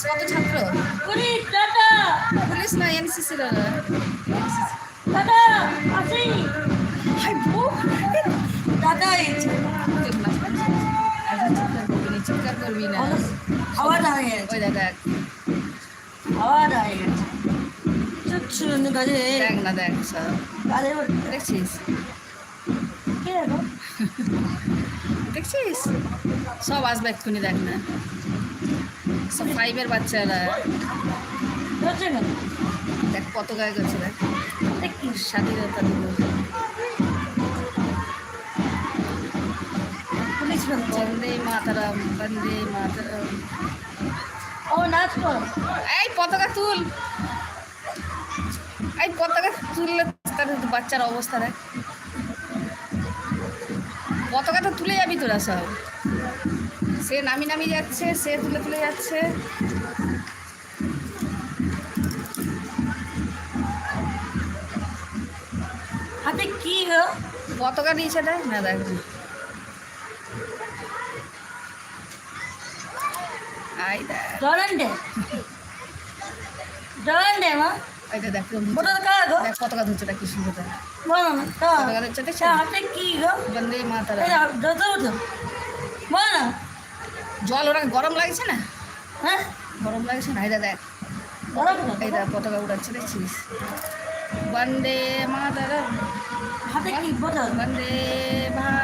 দেখছিস কত ছাত্র? পুলিশ না এনসিসি হাই বউ চিৎকার করবি না আওয়াজ গেছে ওই দেখ আওয়াজ হয়ে গেছে শুনুন কাজে দেখ না দেখ সব। কাজে দেখছিস? কে দেখো দেখছিস? সব আসবে এক্ষুনি দেখ না। সব ফাইভের বাচ্চারা। দেখ কত গায়ে গেছে দেখ। স্বাধীনতা দিবস পুলিশ বলছে বন্দে মাতারাম বন্দে মাতারাম। ও নাচ এই পতাকা তুল। এই পতাকা তুললে তার বাচ্চার অবস্থা দেখ। পতাকা তো তুলে যাবি তোরা সব। সে নামি নামি যাচ্ছে সে তুলে তুলে যাচ্ছে। হাতে কি গো পতাকা নিয়েছে দেখ। না দেখ। পতাকা ধরছে কি সুন্দর দেখ। বলো না কার পতাকা ধরছে হাতে কি গো বন্দে বলো না। জল ওরা গরম লাগছে না? হ্যাঁ? গরম লাগছে না এটা দেখ এই দেখ পতাকা উড়াচ্ছে দেখছিস? বন্দে মাতারাম। হাতে কি বলো? বন্দে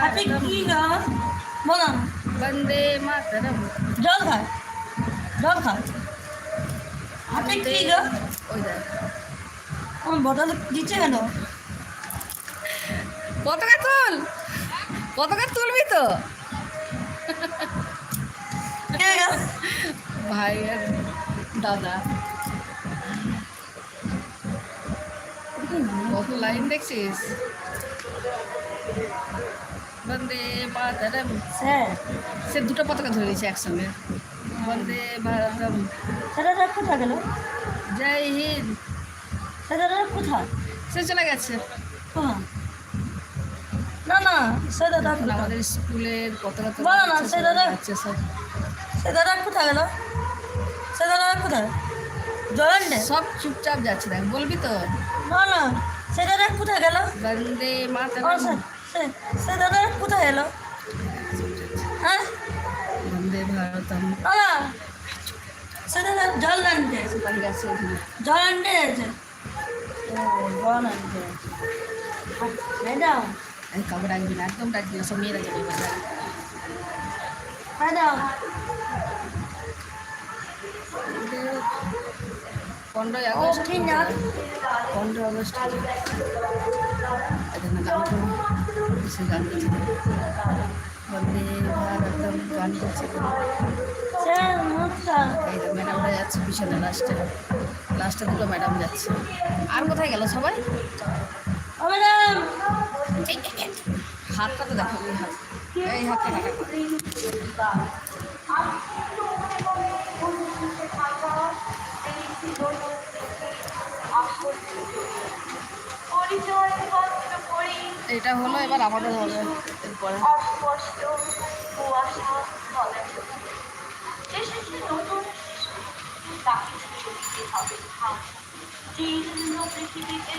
হাতে কি বলো বন্দে মাতারাম। জল খায় জল খায় হাতে কি গো? ওই দেখ। আমার বদল দিচ্ছে কেন? পতাকা তুল। পতাকা তুলবি তো? কে ভাই আর দাদা। কত লাইন দেখছিস? বন্দে মাতারাম। স্যার। সে দুটো পতাকা ধরে নিয়েছে একসঙ্গে। বন্দে ভারতম সেটা কোথায় গেল? জয় হিন্দ। সেটা কোথায়? সে চলে গেছে। কোথায় না না সেটা এখন আমাদের স্কুলের পতাকা বলো না, সে দাদা। যাচ্ছে সব সেটা কোথায় গেল? সেটা কোথায়? জলেন সব চুপচাপ যাচ্ছে দেখ বলবি তো। না না সেটা কোথায় গেল? বন্দে মাতারাম। সে- সে- সেটা কোথায় গেল? হ্যাঁ? বন্দে ভারতম না না সেটা জল আনতে জল আনতে আছে। ও জল আনতে ম্যাডাম এই কাপড় রাখবি না একদম রাখবি না সব মেয়েরা যাবে। ম্যাডাম পনেরোই আগস্ট। না আগস্ট। গান করব। সে গান করছে বন্দে ভারতম গান করছে এই তো ম্যাডামরা যাচ্ছে পিছনে লাস্টে লাস্টে দুটো ম্যাডাম যাচ্ছে। আর কোথায় গেল সবাই? এই, হাতটা তো দেখো হাত। এটা হলো এবার আমাদের হবে এরপরে। অস্পষ্ট কুয়াশা বলে এসেছে নতুন তাকে পৃথিবীতে